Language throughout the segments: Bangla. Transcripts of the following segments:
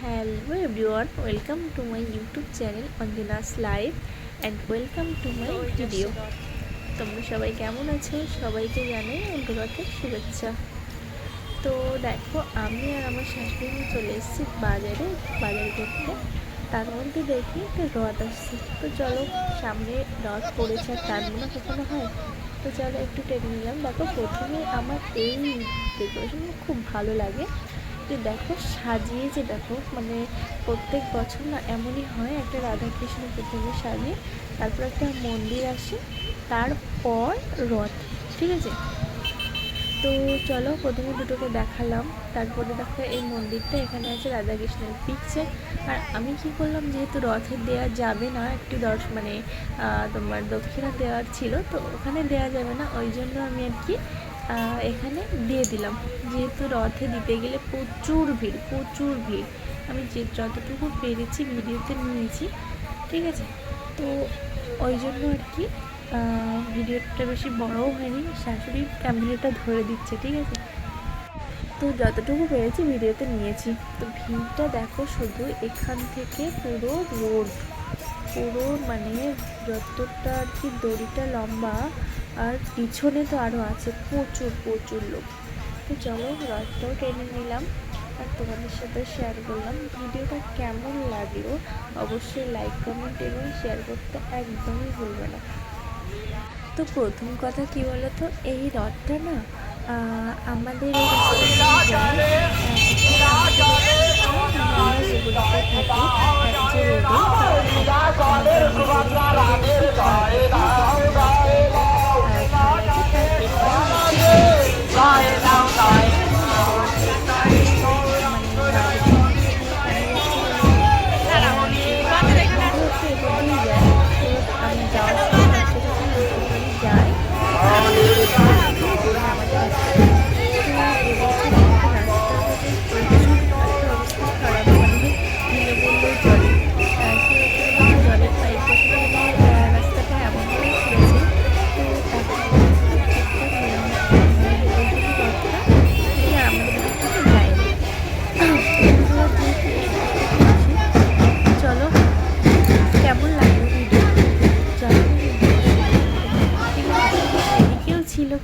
Hello everyone, welcome to my YouTube channel Anjana's live and welcome to my video তোমরা সবাই কেমন আছো? সবাইকে জানাই অন্তরথের শুভেচ্ছা। তো দেখো আমি আর আমার শাশুড়ি চলে এসেছি বাজারে বাজার করতে। তার মধ্যে দেখি একটা রথ আসছে। তো চলো সামনে রথ পড়েছে আর তার না কখনো হয়। তো চলো একটু টেনে নিলাম। দেখো প্রথমে আমার এই ডেকোরেশন খুব ভালো লাগে। যে দেখো সাজিয়েছে দেখো মানে প্রত্যেক বছর না এমনই হয় একটা রাধাকৃষ্ণ প্রথমে সাজিয়ে তারপর একটা মন্দির আসে, তারপর রথ, ঠিক আছে? তো চলো প্রথমে দুটোকে দেখালাম, তারপরে দেখো এই মন্দিরটা, এখানে আছে রাধাকৃষ্ণের পিকচার। আর আমি কি করলাম, যেহেতু রথে দেওয়া যাবে না, একটু দর্শ মানে তোমার দক্ষিণা দেওয়ার ছিল, তো ওখানে দেওয়া যাবে না, ওই জন্য আমি আর কি এখানে দিয়ে দিলাম। যেহেতু রথে দিতে গেলে প্রচুর ভিড় প্রচুর ভিড়। আমি যে যতটুকু পেরেছি ভিডিওতে নিয়েছি, ঠিক আছে? তো ওই জন্য আর কি ভিডিওটা বেশি বড়ও হয়নি, শাশুড়ি ক্যামেরাটা ধরে দিচ্ছে, ঠিক আছে? তো যতটুকু পেরেছি ভিডিওতে নিয়েছি। তো ভিড়টা দেখো শুধু এখান থেকে পুরো রোড পুরো মানে যতটা আর কি দড়িটা লম্বা আর পিছনে তো আরও আছে প্রচুর প্রচুর লোক। তো চলো, রথটাও টেনে নিলাম আর তোমাদের সাথে শেয়ার করলাম। ভিডিওটা কেমন লাগল অবশ্যই লাইক কমেন্ট এবং শেয়ার করতে একদমই ভুলবে না। তো প্রথম কথা কি বলো তো এই রথটা না আমাদের আমরা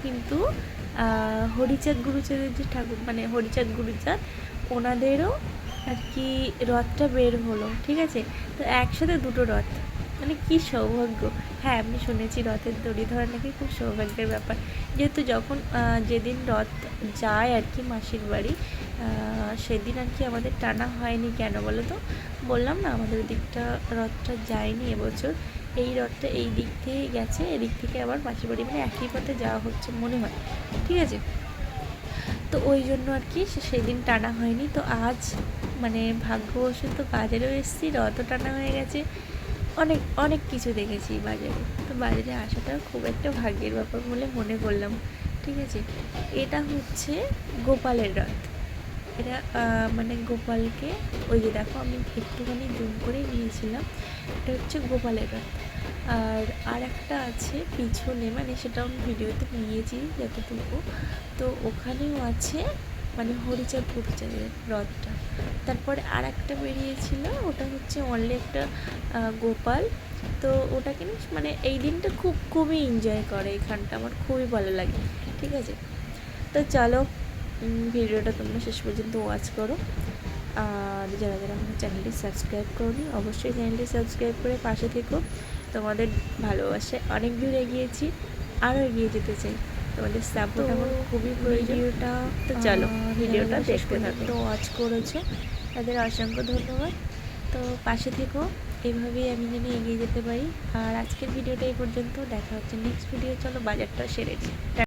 কিন্তু হরিচাঁদ গুরুচাঁদের যে ঠাকুর মানে হরিচাঁদ গুরুচাঁদ, ওনাদেরও আর কি রথটা বের হলো, ঠিক আছে? তো একসাথে দুটো রথ। মানে কি সৌভাগ্য? হ্যাঁ আমি শুনেছি রথের দড়ি ধরা নাকি খুব সৌভাগ্যের ব্যাপার। যেহেতু যখন যেদিন রথ যায় আর কি মাসির বাড়ি সেদিন আর কি আমাদের টানা হয়নি কেন বলো তো? বললাম না, আমাদের দিকটা রথটা যায়নি এবছর। এই রথটা এই দিক থেকে গেছে, এদিক থেকে আবার মাসির বাড়ি মানে একই পথে যাওয়া হচ্ছে মনে হয়, ঠিক আছে? তো ওই জন্য আর কি সেদিন টানা হয়নি। তো আজ মানে ভাগ্যবশত বাজারেও এসেছি, রথও টানা হয়ে গেছে। অনেক অনেক কিছু দেখেছি বাজারে। তো বাজারে আসাটা খুব একটা ভাগ্যের ব্যাপার বলে মনে করলাম, ঠিক আছে? এটা হচ্ছে গোপালের রথ। এটা মানে গোপালকে, ওই যে দেখো আমি একটুখানি জুম করে নিয়েছিলাম, এটা হচ্ছে গোপালের রথ। আর আর একটা আছে পিছনে মানে সেটা আমি ভিডিওতে নিয়েছি যতটুকু। তো ওখানেও আছে মানে হরিচাঁদ গুরুচাঁদের রথটা তারপরে আর একটা বেরিয়েছিল, ওটা হচ্ছে অনলি একটা গোপাল। তো ওটা কিনে মানে এই দিনটা খুব, খুবই এনজয় করে এখানটা, আমার খুবই ভালো লাগে, ঠিক আছে? তো চলো ভিডিওটা তোমরা শেষ পর্যন্ত ওয়াচ করো। আর যারা যারা আমার চ্যানেলটি সাবস্ক্রাইব করনি, অবশ্যই চ্যানেলটি সাবস্ক্রাইব করে পাশে থেকো। তোমাদের ভালোবাসায় অনেক দূর এগিয়েছি আরও এগিয়ে যেতে চাই। তোমাদের সাপোর্ট আমার খুবই ভিডিওটা তো চলো ভিডিওটা দেখতে থাকো। তো ওয়াচ করেছ। তাদের অসংখ্য ধন্যবাদ। তো পাশে থেকো এভাবেই আমি যেন এগিয়ে যেতে পারি। আর আজকের ভিডিওটা এই পর্যন্ত দেখা হচ্ছে নেক্সট ভিডিও চলো বাজারটা সেরে।